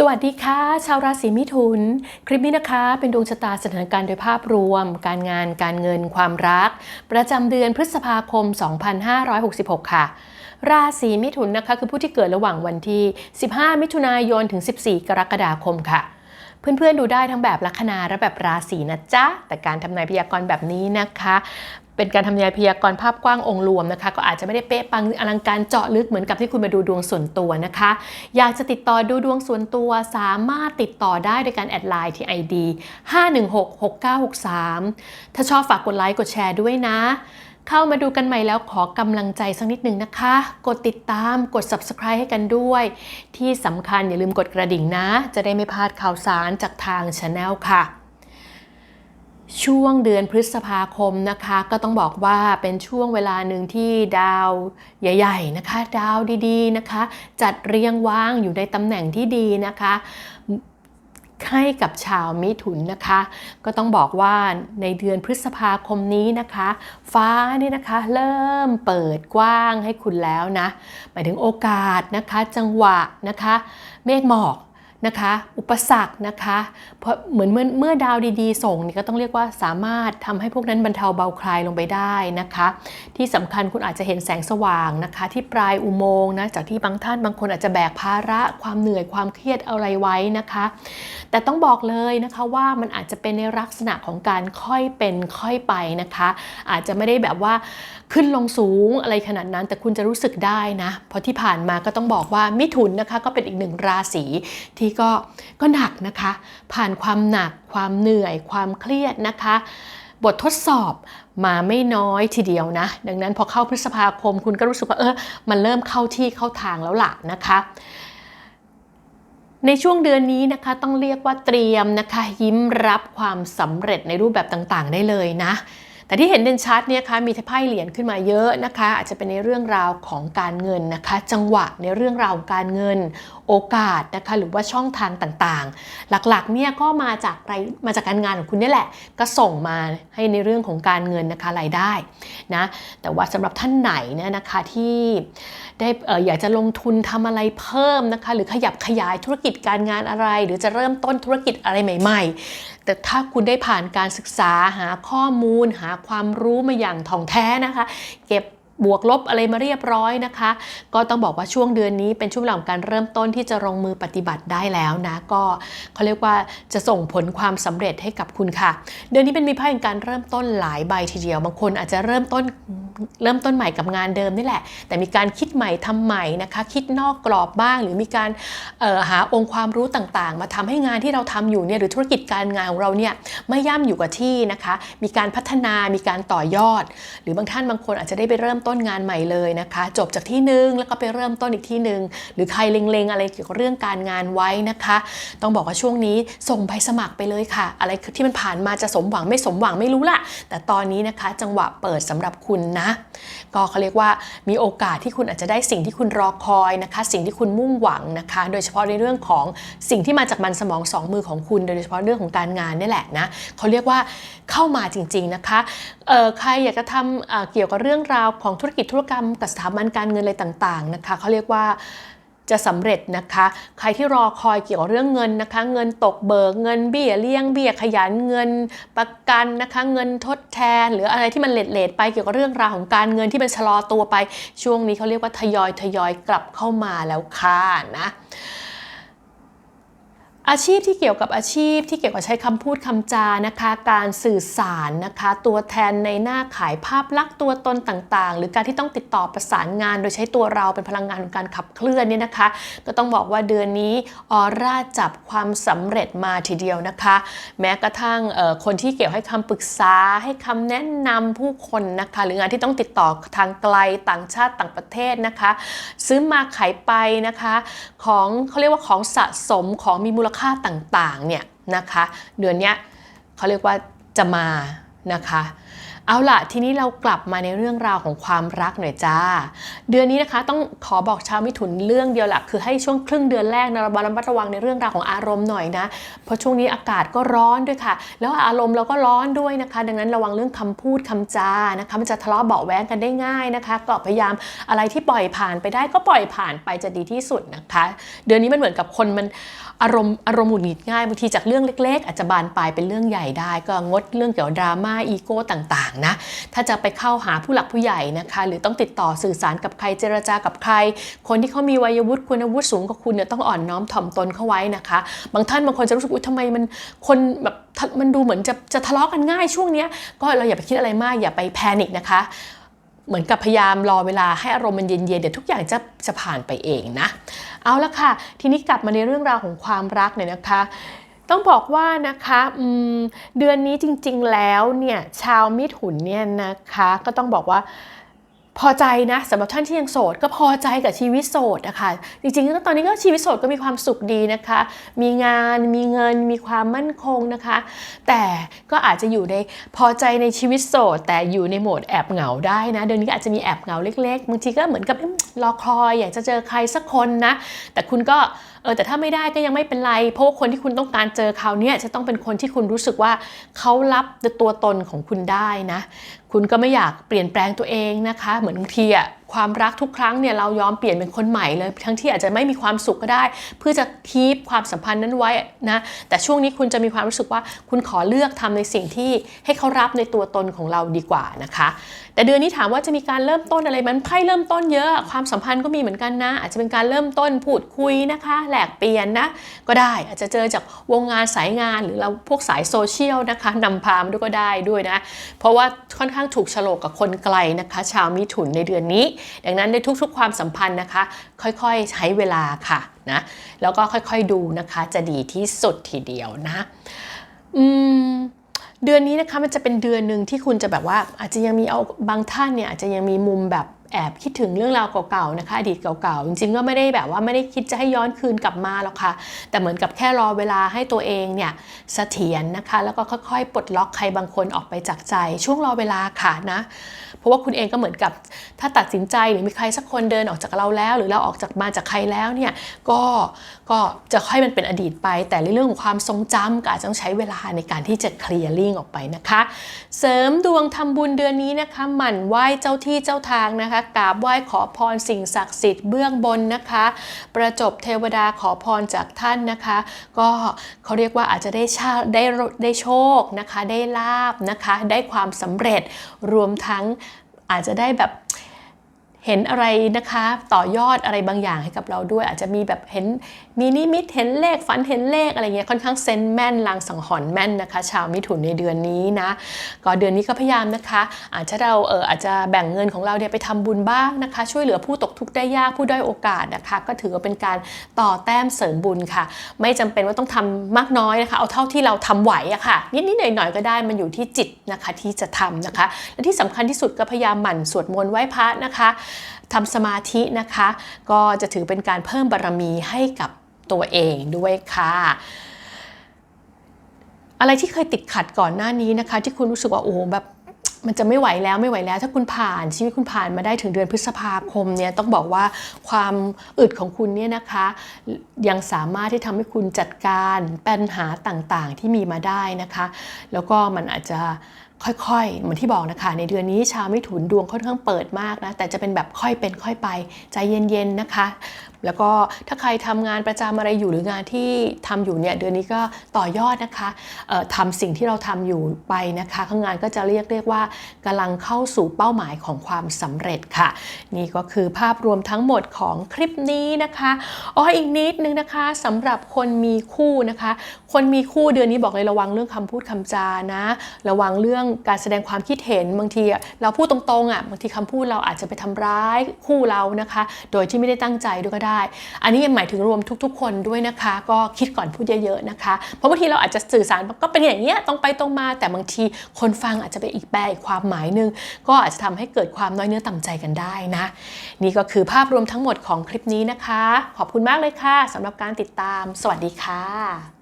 สวัสดีค่ะ ชาวราศีมิถุน คลิปนี้นะคะเป็นดวงชะตาสถานการณ์โดยภาพรวม การงานการเงินความรัก ประจำเดือนพฤษภาคม 2566 ค่ะ ราศีมิถุนนะคะคือผู้ที่เกิดระหว่างวันที่ 15 มิถุนายนถึง 14 กรกฎาคมค่ะ เพื่อนๆดูได้ทั้งแบบลัคนาและแบบราศีนะจ๊ะ แต่การทำนายพยากรณ์แบบนี้นะคะ เป็นการทำนายพยากรณ์ภาพกว้างองค์รวมนะคะ ก็อาจจะไม่ได้เป๊ะปังอลังการเจาะลึกเหมือนกับที่คุณมาดูดวงส่วนตัวนะคะ อยากจะติดต่อดูดวงส่วนตัวสามารถติดต่อได้โดยการแอดไลน์ที่ ID 5166963 ถ้าชอบฝากกดไลค์กดแชร์ด้วยนะ เข้ามาดูกันใหม่แล้วขอกำลังใจสักนิดนึงนะคะ กดติดตามกด subscribe ให้กันด้วย ที่สำคัญอย่าลืมกดกระดิ่งนะ จะได้ไม่พลาดข่าวสารจากทาง Channel ค่ะ ช่วงเดือนพฤษภาคมนะคะ ก็ต้องบอกว่าเป็นช่วงเวลาหนึ่งที่ดาวใหญ่ ๆนะคะ ดาวดีๆนะคะ จัดเรียงวางอยู่ในตำแหน่งที่ดีนะคะให้กับชาวมิถุนนะคะ ก็ต้องบอกว่าในเดือนพฤษภาคมนี้นะคะ ฟ้านี่นะคะเริ่มเปิดกว้างให้คุณแล้วนะหมายถึงโอกาสนะคะ จังหวะนะคะ เมฆหมอก นะคะ อุปสรรคนะคะ เพราะเหมือนเมื่อเมื่อดาวดีๆ ส่งนี่ก็ต้องเรียกว่าสามารถทำให้พวกนั้นบรรเทาเบาคลายลงไปได้นะคะ ที่สำคัญคุณอาจจะเห็นแสงสว่างนะคะ ที่ปลายอุโมงค์นะจากที่บางท่านบางคนอาจจะแบกภาระ ความเหนื่อยความเครียดอะไรไว้นะคะ แต่ต้องบอกเลยนะคะว่ามันอาจจะเป็นในลักษณะของการค่อยเป็นค่อยไปนะคะ อาจจะไม่ได้แบบว่าขึ้นลงสูงอะไรขนาดนั้น แต่คุณจะรู้สึกได้นะเพราะที่ผ่านมาก็ต้องบอกว่ามิถุนนะคะก็เป็นอีกหนึ่งราศีที่ก็ก็หนักนะคะ ผ่านความหนัก ความเหนื่อย ความเครียดนะคะ บททดสอบมาไม่น้อยทีเดียวนะ ดังนั้นพอเข้าพฤษภาคมคุณก็รู้สึกว่าเออมันเริ่มเข้าที่เข้าทางแล้วล่ะนะคะในช่วงเดือนนี้นะคะต้องเรียกว่าเตรียมนะคะ ยิ้มรับความสำเร็จในรูปแบบต่างๆ ได้เลยนะ แต่ที่เห็นเด่นชัดเนี่ยคะมีไพ่เหรียญขึ้นมาเยอะนะคะ อาจจะเป็นในเรื่องราวของการเงินนะคะ จังหวะในเรื่องราวของการเงิน โอกาสนะคะหรือว่าช่องทางต่างๆ หลักๆเนี่ยก็มาจากไรมาจากการงานของคุณนี่แหละ ก็ส่งมาให้ในเรื่องของการเงินนะคะรายได้นะแต่ว่าสำหรับท่านไหนเนี่ยนะคะที่ได้อออยากจะลงทุนทำอะไรเพิ่มนะคะหรือขยับขยายธุรกิจการงานอะไร หรือจะเริ่มต้นธุรกิจอะไรใหม่ ๆ แต่ถ้าคุณได้ผ่านการศึกษาหาข้อมูล หาความรู้มาอย่างถ่องแท้นะคะ เก็บ บวกลบอะไรมาเรียบร้อยนะคะ ก็ต้องบอกว่าช่วงเดือนนี้เป็นช่วงเวลาของการเริ่มต้นที่จะลงมือปฏิบัติได้แล้วนะ ก็เขาเรียกว่าจะส่งผลความสำเร็จให้กับคุณค่ะ เดือนนี้เป็นมีไพ่แห่งการเริ่มต้นหลายใบทีเดียว บางคนอาจจะเริ่มต้นเริ่มต้นใหม่กับงานเดิมนี่แหละ แต่มีการคิดใหม่ทำใหม่นะคะ คิดนอกกรอบบ้าง หรือมีการหาองค์ความรู้ต่างๆ มาทำให้งานที่เราทำอยู่เนี่ยหรือธุรกิจการงานของเราเนี่ยไม่ย่ำอยู่กับที่นะคะ มีการพัฒนามีการต่อยอด หรือบางท่านบางคนอาจจะได้ไปเริ่มต้นงานใหม่เลยนะคะ จบจากที่หนึ่งแล้วก็ไปเริ่มต้นอีกที่หนึ่งหรือใครเล็งๆ อะไรเกี่ยวกับเรื่องการงานไว้นะคะ ต้องบอกว่าช่วงนี้ส่งใบสมัครไปเลยค่ะ อะไรที่มันผ่านมาจะสมหวังไม่สมหวังไม่รู้ละแต่ตอนนี้นะคะ จังหวะเปิดสำหรับคุณนะ ก็เขาเรียกว่ามีโอกาสที่คุณอาจจะได้สิ่งที่คุณรอคอยนะคะ สิ่งที่คุณมุ่งหวังนะคะ โดยเฉพาะในเรื่องของสิ่งที่มาจากมันสมองสองมือของคุณ โดยเฉพาะเรื่องของการงานนี่แหละนะเขาเรียกว่าเข้ามาจริง ๆนะคะใครอยากจะทำเเกี่ยวกับเรื่องราวของธุรกิจธุรกรรมกับสถาบันการเงินอะไรต่างๆนะคะเขาเรียกว่าจะสำเร็จนะคะ ใครที่รอคอยเกี่ยวกับเรื่องเงินนะคะ เงินตกเบิกเงินเบี้ยเลี้ยงเบี้ยขยันเงินประกันนะคะ เงินทดแทน หรืออะไรที่มันเลทเลทไปเกี่ยวกับเรื่องราวของการเงินที่มันชะลอตัวไป ช่วงนี้เขาเรียกว่าทยอยทยอยกลับเข้ามาแล้วค่ะนะ อาชีพที่เกี่ยวกับอาชีพที่เกี่ยวกับใช้คำพูดคำจานะคะ การสื่อสารนะคะ ตัวแทนในหน้าขายภาพลักษณ์ตัวตนต่างๆ หรือการที่ต้องติดต่อประสานงาน โดยใช้ตัวเราเป็นพลังงานของการขับเคลื่อนเนี่ยนะคะ ก็ต้องบอกว่าเดือนนี้ออร่าจับความสำเร็จมาทีเดียวนะคะ แม้กระทั่งคนที่เกี่ยวให้คำปรึกษาให้คำแนะนำผู้คนนะคะ หรืองานที่ต้องติดต่อทางไกลต่างชาติต่างประเทศนะคะ ซื้อมาขายไปนะคะ ของเขาเรียกว่าของสะสมของมีมูลค่าค่าต่างๆเนี่ยนะคะเดือนนี้เขาเรียกว่าจะมานะคะ เอาล่ะ ทีนี้เรากลับมาในเรื่องราวของความรักหน่อยจ้า เดือนนี้นะคะต้องขอบอกชาวมิถุนเรื่องเดียวหละคือให้ช่วงครึ่งเดือนแรกนะระมัดระวังในเรื่องราวของอารมณ์หน่อยนะ เพราะช่วงนี้อากาศก็ร้อนด้วยค่ะ แล้วอารมณ์เราก็ร้อนด้วยนะคะ ดังนั้นระวังเรื่องคำพูดคำจานะคะมันจะทะเลาะเบาแว้งกันได้ง่ายนะคะ ก็พยายามอะไรที่ปล่อยผ่านไปได้ก็ปล่อยผ่านไปจะดีที่สุดนะคะ เดือนนี้มันเหมือนกับคนมันอารมณ์อารมณ์หงุดหงิดง่ายบางทีจากเรื่องเล็ก ๆ อาจจะบานปลายเป็นเรื่องใหญ่ได้ ก็งดเรื่องเกี่ยวกับดราม่าอีโก้ต่างๆนะ ถ้าจะไปเข้าหาผู้หลักผู้ใหญ่นะคะ หรือต้องติดต่อสื่อสารกับใครเจรจากับใคร คนที่เขามีวัยวุฒิคุณวุฒิสูงกว่าคุณเนี่ยต้องอ่อนน้อมถ่อมตนเข้าไว้นะคะ บางท่านบางคนจะรู้สึกอุ๊ยทำไมมันคนแบบมันดูเหมือนจะจะทะเลาะกันง่ายช่วงเนี้ยก็เราอย่าไปคิดอะไรมากอย่าไปแพนิคนะคะเหมือนกับพยายามรอเวลาให้อารมณ์มันเย็นๆเดี๋ยวทุกอย่างจะจะผ่านไปเองนะ เอาละค่ะ ทีนี้กลับมาในเรื่องราวของความรักเนี่ยนะคะ ต้องบอกว่านะคะเดือนนี้จริงๆแล้วเนี่ยชาวมิถุนเนี่ยนะคะ ก็ต้องบอกว่า พอใจนะสำหรับท่านที่ยังโสด ก็พอใจกับชีวิตโสดนะคะจริงๆก็ตอนนี้ก็ชีวิตโสดก็มีความสุขดีนะคะ มีงานมีเงินมีความมั่นคงนะคะ แต่ก็อาจจะอยู่ในพอใจในชีวิตโสด แต่อยู่ในโหมดแอบเหงาได้นะเดือนนี้อาจจะมีแอบเหงาเล็กๆบางทีก็เหมือนกับรอคอยอยากจะเจอใครสักคนนะ แต่คุณก็เออแต่ถ้าไม่ได้ก็ยังไม่เป็นไร เพราะว่าคนที่คุณต้องการเจอเขาเนี่ยจะต้องเป็นคนที่คุณรู้สึกว่าเขารับตัวตนของคุณได้นะคุณก็ไม่อยากเปลี่ยนแปลงตัวเองนะคะ เหมือนบางทีอะ ความรักทุกครั้งเนี่ยเรายอมเปลี่ยนเป็นคนใหม่เลย ทั้งที่อาจจะไม่มีความสุขก็ได้ เพื่อจะคีปความสัมพันธ์นั้นไว้นะแต่ช่วงนี้คุณจะมีความรู้สึกว่าคุณขอเลือกทำในสิ่งที่ให้เขารับในตัวตนของเราดีกว่านะคะ แต่เดือนนี้ถามว่าจะมีการเริ่มต้นอะไรมันไพ่เริ่มต้นเยอะความสัมพันธ์ก็มีเหมือนกันนะ อาจจะเป็นการเริ่มต้นพูดคุยนะคะแหลกเปลี่ยนนะก็ได้อาจจะเจอจากวงงานสายงานหรือเราพวกสายโซเชียลนะคะนำพามาด้วยก็ได้ด้วยนะ เพราะว่าค่อนข้างถูกฉลกกับคนไกลนะคะ ชาวมิถุนในเดือนนี้ดังนั้นในทุกๆ ความสัมพันธ์นะคะ ค่อยๆ ใช้เวลาค่ะนะแล้วก็ค่อยๆดูนะคะจะดีที่สุดทีเดียวนะอืมเดือนนี้นะคะมันจะเป็นเดือนหนึ่งที่คุณจะแบบว่าอาจจะยังมีเอาบางท่านเนี่ยอาจจะยังมีมุมแบบแอบคิดถึงเรื่องราวเก่าๆนะคะอดีตเก่าๆ จริงๆก็ไม่ได้แบบว่าไม่ได้คิดจะให้ย้อนคืนกลับมาหรอกค่ะ แต่เหมือนกับแค่รอเวลาให้ตัวเองเนี่ยเสถียรนะคะ แล้วก็ค่อยๆ ปลดล็อกใครบางคนออกไปจากใจ ช่วงรอเวลาค่ะนะ ราะว่าคุณเองก็เหมือนกับถ้าตัดสินใจหรือมีใครสักคนเดินออกจากเราแล้ว หรือเราออกจากมาจากใครแล้วเนี่ยก็ก็จะค่อยมันเป็นอดีตไป แต่ในเรื่องของความทรงจำก็อาจจะต้องใช้เวลาในการที่จะเคลียร์ลิงออกไปนะคะ เสริมดวงทำบุญเดือนนี้นะคะหมั่นไหว้เจ้าที่เจ้าทางนะคะกราบไหว้ขอพรสิ่งศักดิ์สิทธิ์เบื้องบนนะคะ ประจบเทวดาขอพรจากท่านนะคะ ก็เขาเรียกว่าอาจจะได้ชาได้ได้โชคนะคะ ได้ลาบนะคะ ได้ความสำเร็จรวมทั้ง อาจจะได้แบบเห็นอะไรนะคะต่อยอดอะไรบางอย่างให้กับเราด้วย อาจจะมีแบบเห็น มีนิมิตเห็นเลขฝันเห็นเลขอะไรเงี้ยค่อนข้างเซนแม่นลางสังหรณ์แม่นนะคะ ชาวมิถุนในเดือนนี้นะก็เดือนนี้ก็พยายามนะคะ อาจจะเราเอออาจจะแบ่งเงินของเราเนี่ยไปทำบุญบ้างนะคะ ช่วยเหลือผู้ตกทุกข์ได้ยากผู้ด้อยโอกาสนะคะ ก็ถือว่าเป็นการต่อแต้มเสริมบุญค่ะ ไม่จำเป็นว่าต้องทำมากน้อยนะคะ เอาเท่าที่เราทำไหวอะค่ะ นิดนิดหน่อยหน่อยๆก็ได้มันอยู่ที่จิตนะคะที่จะทำนะคะ และที่สำคัญที่สุดก็พยายามหมั่นสวดมนต์ไหว้พระนะคะทำสมาธินะคะ ก็จะถือเป็นการเพิ่มบารรมีให้กับ ตัวเองด้วยค่ะอะไรที่เคยติดขัดก่อนหน้านี้นะคะ ที่คุณรู้สึกว่าโอ้แบบมันจะไม่ไหวแล้วไม่ไหวแล้ว ถ้าคุณผ่านชีวิตคุณผ่านมาได้ถึงเดือนพฤษภาคมเนี่ยต้องบอกว่าความอึดของคุณเนี่ยนะคะ ยังสามารถที่ทำให้คุณจัดการปัญหาต่างๆที่มีมาได้นะคะ แล้วก็มันอาจจะ ค่อยๆ เหมือนที่บอกนะคะในเดือนนี้ชาวมิถุนดวงค่อนข้างเปิดมากนะแต่จะเป็นแบบค่อยเป็นค่อยไปใจเย็นๆนะคะ แล้วก็ถ้าใครทำงานประจำอะไรอยู่หรืองานที่ทำอยู่เนี่ยเดือนนี้ก็ต่อยอดนะคะทำสิ่งที่เราทำอยู่ไปนะคะข้างงานก็จะเรียกเรียกว่ากำลังเข้าสู่เป้าหมายของความสำเร็จค่ะ นี่ก็คือภาพรวมทั้งหมดของคลิปนี้นะคะอ๋ออีกนิดนึงนะคะสำหรับคนมีคู่นะคะ คนมีคู่เดือนนี้บอกเลยระวังเรื่องคำพูดคำจานะ ระวังเรื่องการแสดงความคิดเห็นบางทีเราพูดตรงๆอะบางทีคำพูดเราอาจจะไปทำร้ายคู่เรานะคะ โดยที่ไม่ได้ตั้งใจด้วยก็ได้ อันนี้หมายถึงรวมทุกๆ คนด้วยนะคะ ก็คิดก่อนพูดเยอะๆนะคะ เพราะบางทีเราอาจจะสื่อสารก็เป็นอย่างเงี้ยตรงไปตรงมา แต่บางทีคนฟังอาจจะไปอีกแปลอีกความหมายนึง ก็อาจจะทำให้เกิดความน้อยเนื้อต่ำใจกันได้นะ นี่ก็คือภาพรวมทั้งหมดของคลิปนี้นะคะ ขอบคุณมากเลยค่ะสำหรับการติดตาม สวัสดีค่ะ